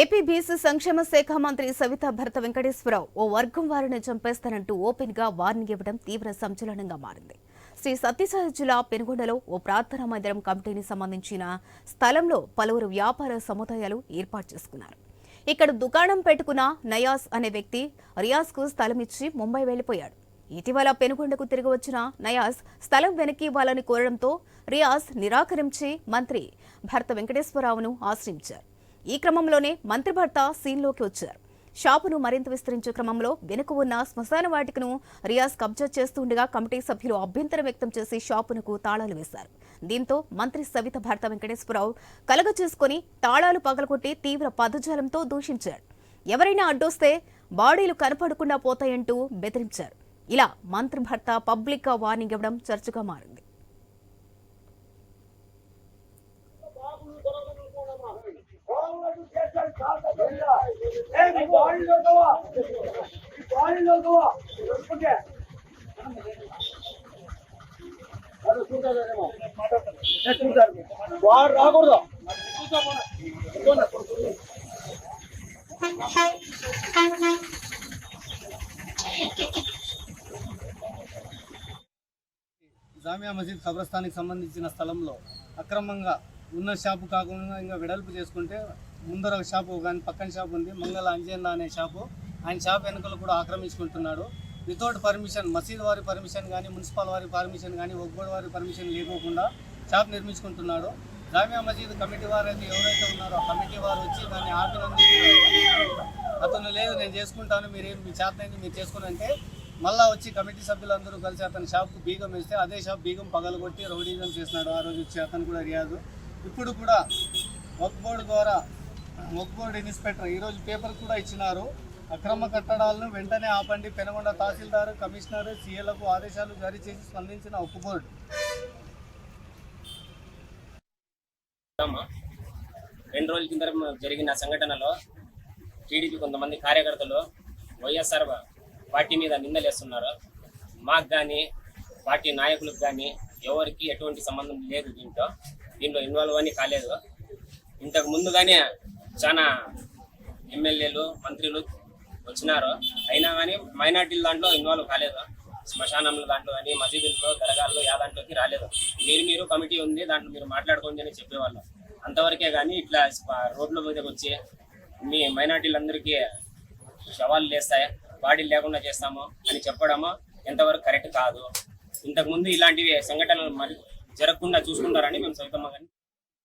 AP BC సంక్షేమ శాఖ మంత్రి సవితా భరత వెంకటేశ్వరరావు ఓ వర్గం వారిని చంపేస్తానంటూ ఓపెన్గా వార్నింగ్ ఇవ్వడం తీవ్ర సంచలనంగా మారింది. శ్రీ సత్యసాయి జిల్లా పెనుగొండలో ఓ ప్రార్థనా మందిరం కమిటీని సంబంధించిన స్థలంలో పలువురు వ్యాపార సముదాయాలు ఏర్పాటు చేసుకున్నారు. ఇక్కడ దుకాణం పెట్టుకున్న నయాస్ అనే వ్యక్తి రియాస్కు స్థలం ఇచ్చి ముంబై వెళ్ళిపోయాడు ఇటీవల పెనుగొండకు తిరిగి వచ్చిన నయాజ్ స్థలం వెనక్కి ఇవ్వాలని కోరడంతో రియాజ్ నిరాకరించి మంత్రి భరత వెంకటేశ్వరరావును ఆశ్రయించారు. ఈ క్రమంలోనే మంత్రి భర్త సీన్లోకి వచ్చారు. షాపును మరింత విస్తరించే క్రమంలో వెనుక ఉన్న శ్మశాన వాటికను రియాజ్ కబ్జా చేస్తుండగా కమిటీ సభ్యులు అభ్యంతరం వ్యక్తం చేసి షాపునకు తాళాలు వేశారు. దీంతో మంత్రి సవిత భర్త వెంకటేశ్వరరావు కలగ చేసుకుని తాళాలు పగలగొట్టి తీవ్ర పదజాలంతో దూషించారు ఎవరైనా అడ్డొస్తే బాడీలు కనపడకుండా పోతాయంటూ బెదిరించారు. ఇలా మంత్రి భర్త పబ్లిక్గా వార్నింగ్ ఇవ్వడం చర్చగా మారింది. వాడు రాకూడదు జామియా మసీద్ కబ్రస్థానికి సంబంధించిన స్థలంలో అక్రమంగా ఉన్న షాపు కాకుండా ఇంకా వెడల్పు చేసుకుంటే ముందర ఒక షాపు కానీ పక్కన షాపు ఉంది. మంగళ అంజన్న అనే షాపు. ఆయన షాప్ వెనుకలు కూడా ఆక్రమించుకుంటున్నాడు. వితౌట్ పర్మిషన్ మసీద్ వారి పర్మిషన్ కానీ మున్సిపల్ వారి పర్మిషన్ కానీ ఒగ్గోడు వారి పర్మిషన్ లేకోకుండా షాప్ నిర్మించుకుంటున్నాడు. జామియా మసీద్ కమిటీ వారు అయితే ఎవరైతే ఉన్నారో కమిటీ వారు వచ్చి దాన్ని ఆపినందుకు అతను లేదు నేను చేసుకుంటాను మీరేం మీ చేతనైంది మీరు చేసుకుని అంటే మళ్ళా వచ్చి కమిటీ సభ్యులందరూ కలిసి అతని షాప్కు బీగం వేస్తే అదే షాప్ బీగం పగలగొట్టి రౌడీజం చేసినాడు ఆ రోజు వచ్చి అతను కూడా రియాజు. ఇప్పుడు కూడా వక్ బోర్డు ద్వారా వక్ ఇన్స్పెక్టర్ ఈరోజు పేపర్ కూడా ఇచ్చినారు. అక్రమ కట్టడాలను వెంటనే ఆపండి. పెనగొండ తహసీల్దార్ కమిషనర్ సీఏలకు ఆదేశాలు జారీ చేసి స్పందించిన ఉప్పు బోర్డు రెండు రోజుల కింద జరిగిన సంఘటనలో టీడీపీ కొంతమంది కార్యకర్తలు వైఎస్ఆర్ పార్టీ మీద నిందలేస్తున్నారు. మాకు కానీ పార్టీ నాయకులకు కానీ ఎవరికి ఎటువంటి సంబంధం లేదు దీంట్లో. దీంట్లో ఇన్వాల్వ్ అని కాలేదు. ఇంతకు ముందుగానే చాలా ఎమ్మెల్యేలు మంత్రులు వచ్చినారు. అయినా కానీ మైనార్టీల దాంట్లో ఇన్వాల్వ్ కాలేదు. శ్మశానంలో దాంట్లో కానీ మసీదుల్లో దరగాల్లో యా దాంట్లోకి రాలేదు. మీరు మీరు కమిటీ ఉంది దాంట్లో మీరు మాట్లాడుకోండి అని చెప్పేవాళ్ళు. అంతవరకే కానీ ఇట్లా రోడ్ల మీదకి వచ్చి మీ మైనార్టీలందరికీ శవాలు లేస్తాయి? బాడీలు లేకుండా చేస్తాము అని చెప్పడము ఎంతవరకు కరెక్ట్ కాదు. ఇంతకుముందు ఇలాంటివి సంఘటనలు మరి జరగకుండా చూసుకుంటారని మేము సవితమ్మ కానీ